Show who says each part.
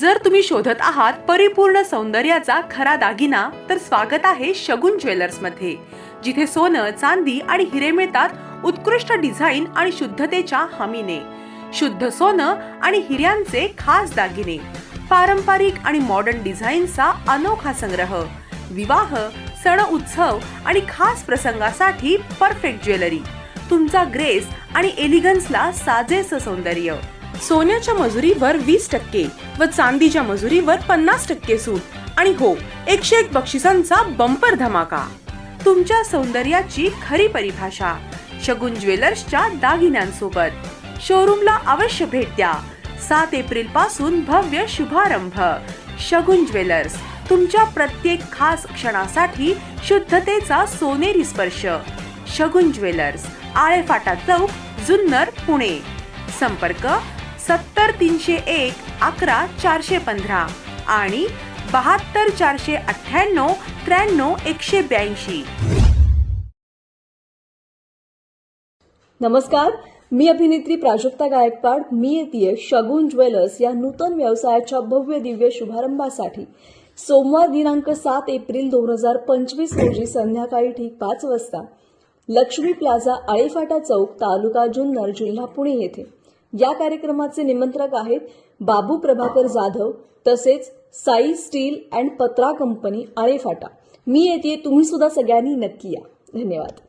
Speaker 1: जर तुम्ही शोधत आहात परिपूर्ण सौंदर्याचा खरा दागिना तर स्वागत आहे शगुन ज्वेलर्समध्ये जिथे सोनं चांदी आणि हिरे मिळतात उत्कृष्ट डिझाईन आणि शुद्धतेच्या हमीने. शुद्ध सोनं आणि हिऱ्यांचे खास दागिने पारंपरिक आणि मॉडर्न डिझाईनचा अनोखा संग्रह विवाह सण उत्सव आणि खास प्रसंगासाठी परफेक्ट ज्वेलरी तुमचा ग्रेस आणि एलिगन्सला साजेसं सौंदर्य. सोन्याच्या मजुरीवर वीस टक्के व चांदीच्या मजुरीवर पन्नास टक्के सूट. आणि हो एकशे एक बक्षिसांचा बंपर धमाका. तुमच्या सौंदर्याची खरी परिभाषा. शगुन ज्वेलर्सच्या दागिन्यांसोबत. शोरूमला अवश्य भेट द्या. सात एप्रिलपासून भव्य शुभारंभ. शगुन ज्वेलर्स तुमच्या प्रत्येक खास क्षणासाठी शुद्धतेचा सोनेरी स्पर्श. शगुन ज्वेलर्स आळेफाटा चौक जुन्नर पुणे. संपर्क सत्तर तीनशे एक अकरा चारशे पंधरा आणि बहात्तर चारशे अठ्ठ्याण्णव त्र्याण्णव एकशे ब्याऐंशी.
Speaker 2: नमस्कार मी अभिनेत्री प्राजक्ता गायकवाड मी येते शगुन ज्वेलर्स या नूतन व्यवसायाच्या भव्य दिव्य शुभारंभासाठी. सोमवार दिनांक सात एप्रिल दोन हजार पंचवीस रोजी संध्याकाळी ठीक पाच वाजता लक्ष्मी प्लाझा आळेफाटा चौक तालुका जुन्नर जिल्हा पुणे येथे. या कार्यक्रमाचे निमंत्रक आहेत बाबू प्रभाकर जाधव तसेच साई स्टील अँड पत्रा कंपनी आळेफाटा मी येते तुम्ही सुद्धा सगळ्यांनी नक्की या. धन्यवाद.